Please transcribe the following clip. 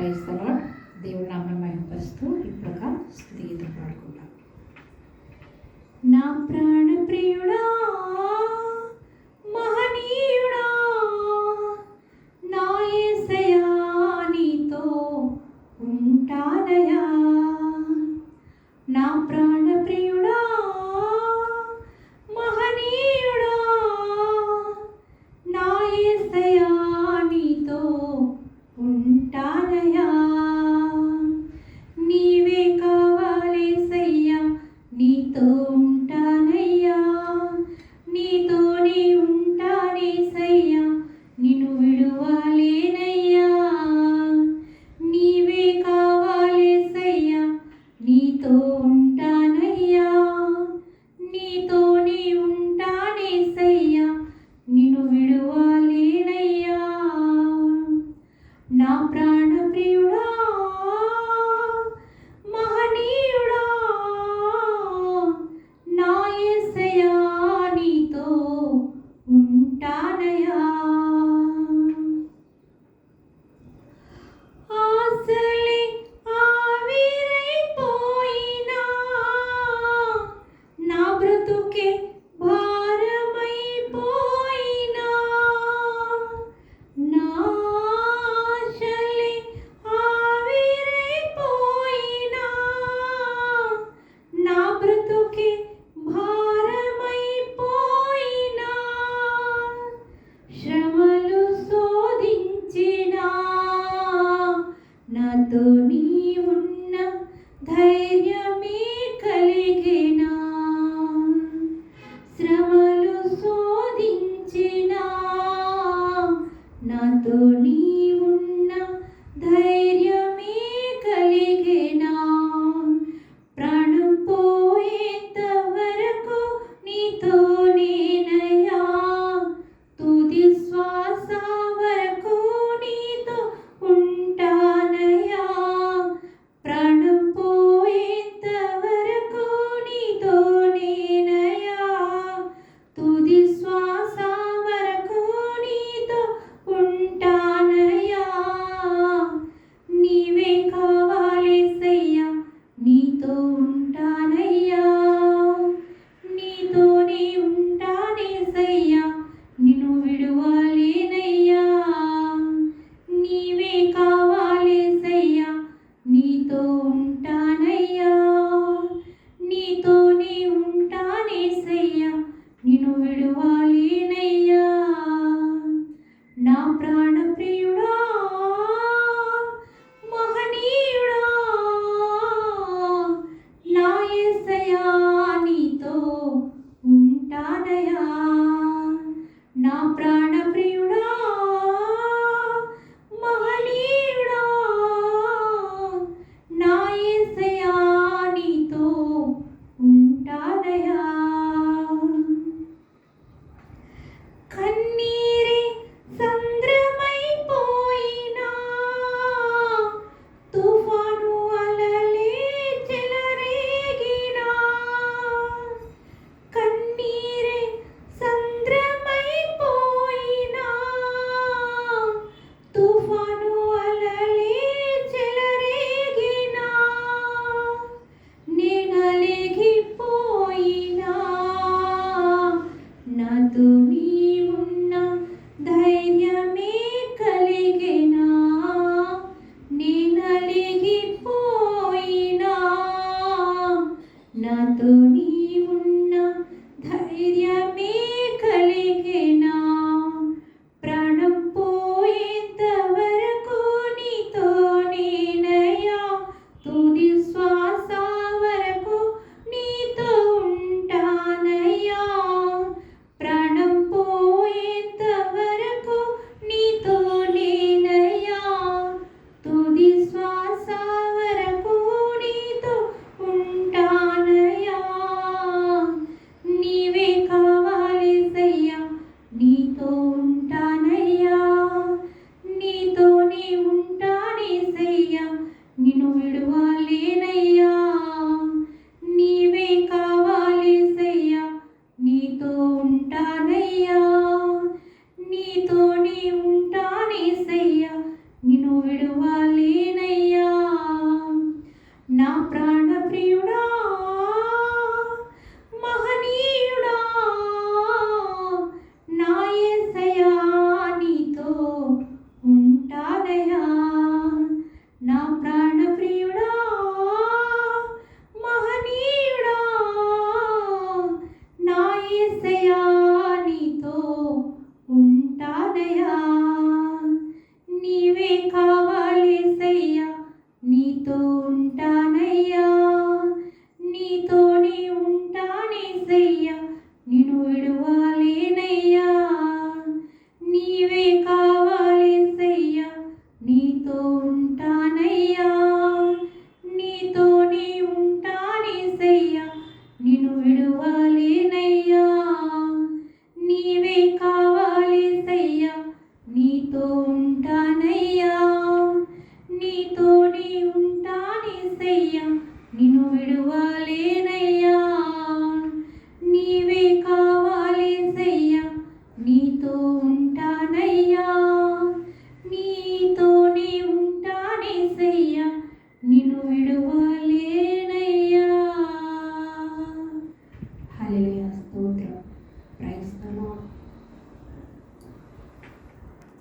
క్రైస్తవ దేవుడు నామయం వస్తూ ఇప్పుడు ఒక స్థితిగీతం పాడుకుంటాం నా ప్రాణ ప్రియుడా నీతో ఉంటానయ్యా నీతోనే ఉంటానేసయ్యా నిన్ను విడువలేనయ్యా. నీవే కావాలేసయ్యా నీతో ఉంటానయ్యా నీతోనే ఉంటానేసయ్యా నిన్ను విడువలేనయ్యా. నా ప్రాణ ప్రాణప్రియుడా ధైర్యమే కలిగినా కన్నీరే సంద్రమైపోయినా. తుఫాను అలలే చెలరేగినా. కన్నీరే సంద్రమైపోయినా. తుఫాను అలలే చెలరేగినా. నేనలిగి రావయ్యా నీవే కావాలేసయ్యా నీతో ఉంటానయ్యా నీతోనే ఉంటానేసయ్యా నిన్ను విడువాలేనయ్యా. నయ్యా నిన్ను విడువలేనయ్యా. నీవే కావాలి సయ్యా నీతో ఉంటానయ్యా. నీతోనే ఉంటానే సయ్యా నిన్ను విడువలే